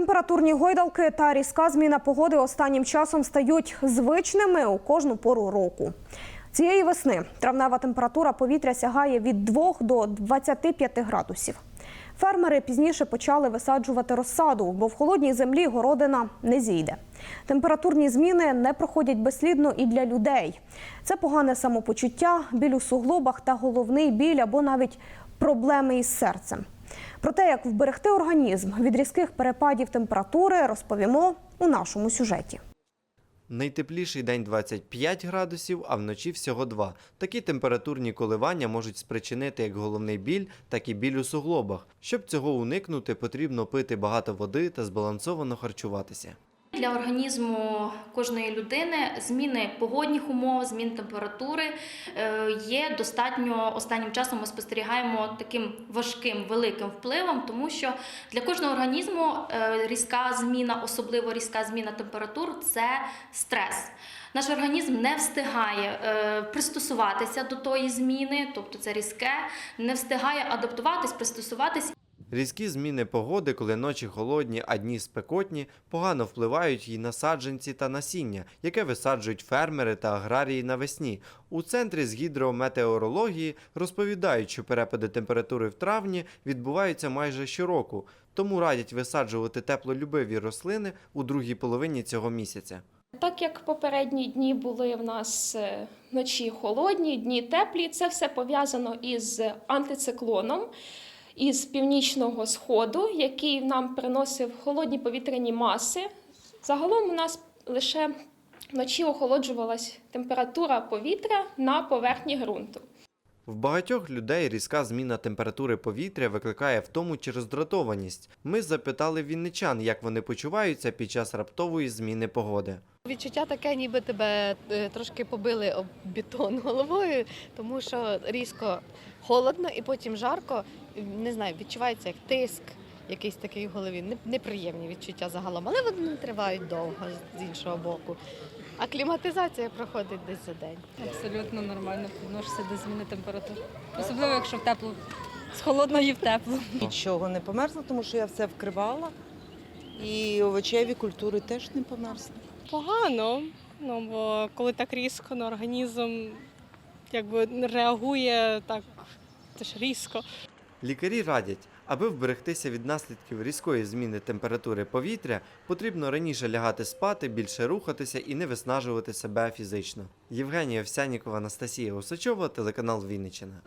Температурні гойдалки та різка зміна погоди останнім часом стають звичними у кожну пору року. Цієї весни травнева температура повітря сягає від 2 до 25 градусів. Фермери пізніше почали висаджувати розсаду, бо в холодній землі городина не зійде. Температурні зміни не проходять безслідно і для людей. Це погане самопочуття, біль у суглобах та головний біль або навіть проблеми із серцем. Про те, як вберегти організм від різких перепадів температури, розповімо у нашому сюжеті. Найтепліший день 25 градусів, а вночі всього 2. Такі температурні коливання можуть спричинити як головний біль, так і біль у суглобах. Щоб цього уникнути, потрібно пити багато води та збалансовано харчуватися. Для організму кожної людини зміни погодних умов, змін температури е, є достатньо останнім часом. Ми спостерігаємо таким важким великим впливом, тому що для кожного організму е, різка зміна, особливо різка зміна температур це стрес. Наш організм не встигає е, пристосуватися до тої зміни, тобто це різке, не встигає адаптуватись, пристосуватись Різкі зміни погоди, коли ночі холодні, а дні спекотні, погано впливають і на саджанці та насіння, яке висаджують фермери та аграрії навесні. У центрі з гідрометеорології розповідають, що перепади температури в травні відбуваються майже щороку, тому радять висаджувати теплолюбиві рослини у другій половині цього місяця. Так як попередні дні були в нас е, вночі холодні, дні теплі, це все пов'язано із антициклоном із північного сходу, який нам приносив холодні повітряні маси. Загалом у нас лише вночі охолоджувалась температура повітря на поверхні ґрунту. В багатьох людей різка зміна температури повітря викликає втому чи роздратованість. Ми запитали вінничан, як вони почуваються під час раптової зміни погоди. Відчуття таке, ніби тебе е, трошки побили об бетон головою, тому що різко холодно і потім жарко. Не знаю, відчувається як тиск, якийсь такий в голові. Неприємні відчуття загалом, але вони не тривають довго з іншого боку. А кліматизація проходить десь за день. Абсолютно нормально відношуся до зміни температур. Особливо, якщо в теплу, з холодної в теплу. Нічого не померзло, тому що я все вкривала. І овочеві культури теж не померзли. Погано, ну бо коли так різко на організм якби реагує так теж різко. Лікарі радять, аби вберегтися від наслідків різкої зміни температури повітря, потрібно раніше лягати спати, більше рухатися і не виснажувати себе фізично. Євгенія Овсянікова, Анастасія Осачова, телеканал Вінниччина.